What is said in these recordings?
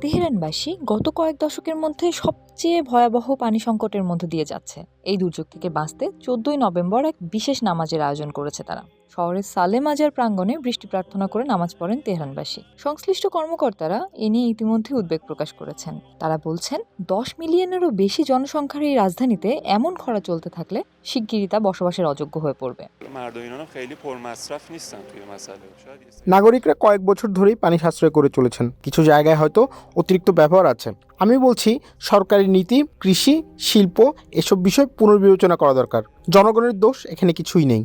তেহরানবাসী গত কয়েক দশকের মধ্যে সবচেয়ে ভয়াবহ পানি সংকটের মধ্যে দিয়ে যাচ্ছে। এই দুর্যোগ থেকে বাঁচতে চোদ্দই নভেম্বর এক বিশেষ নামাজের আয়োজন করেছে তারা। শহরের সালে মাজার প্রাঙ্গণে বৃষ্টি প্রার্থনা করে নামাজ পড়েন তেহরানবাসী। সংশ্লিষ্ট কর্মকর্তারা এ নিয়ে ইতিমধ্যে উদ্বেগ প্রকাশ করেছেন। তারা বলছেন দশ মিলিয়নেরও বেশি জনসংখ্যার এই রাজধানীতে এমন খরা চলতে থাকলে শিগগিরই তা বসবাসের অযোগ্য হয়ে পড়বে। নাগরিকরা কয়েক বছর ধরেই পানি সাশ্রয় করে চলেছেন। কিছু জায়গায় হয়তো অতিরিক্ত ব্যবহার আছে। আমি বলছি সরকারি নীতি কৃষি শিল্প এসব বিষয় পুনর্বিবেচনা করা দরকার। জনগণের দোষ এখানে কিছুই নেই।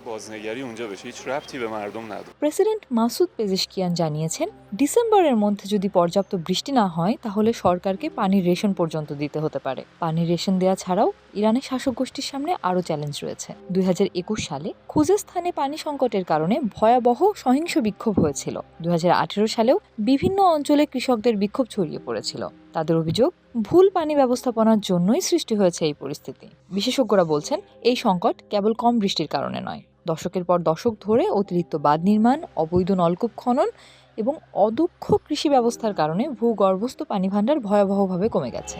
بازنگری اونجا بشه هیچ ربطی به مردم نداره প্রেসিডেন্ট মাসুদ পেজেশকিয়ান জানিয়েছেন ডিসেম্বরের মধ্যে যদি পর্যাপ্ত বৃষ্টি না হয় তাহলে সরকারকে পানির রেশন পর্যন্ত দিতে হতে পারে পানির রেশন দেওয়া ছাড়াও ইরানের শাসক গোষ্ঠীর সামনে আরও চ্যালেঞ্জ রয়েছে দুই সালে খুজেস্তানে পানি সংকটের কারণে ভয়াবহ সহিংস বিক্ষোভ হয়েছিল দুই সালেও বিভিন্ন অঞ্চলে কৃষকদের বিক্ষোভ ছড়িয়ে পড়েছিল তাদের অভিযোগ ভুল পানি ব্যবস্থাপনার জন্যই সৃষ্টি হয়েছে এই পরিস্থিতি বিশেষজ্ঞরা বলছেন এই সংকট কেবল কম বৃষ্টির কারণে নয় দশকের পর দশক ধরে অতিরিক্ত বাঁধ নির্মাণ, অবৈধ নলকূপ খনন এবং অদক্ষ কৃষি ব্যবস্থার কারণে ভূগর্ভস্থ পানি ভাণ্ডার ভয়াবহভাবে কমে গেছে।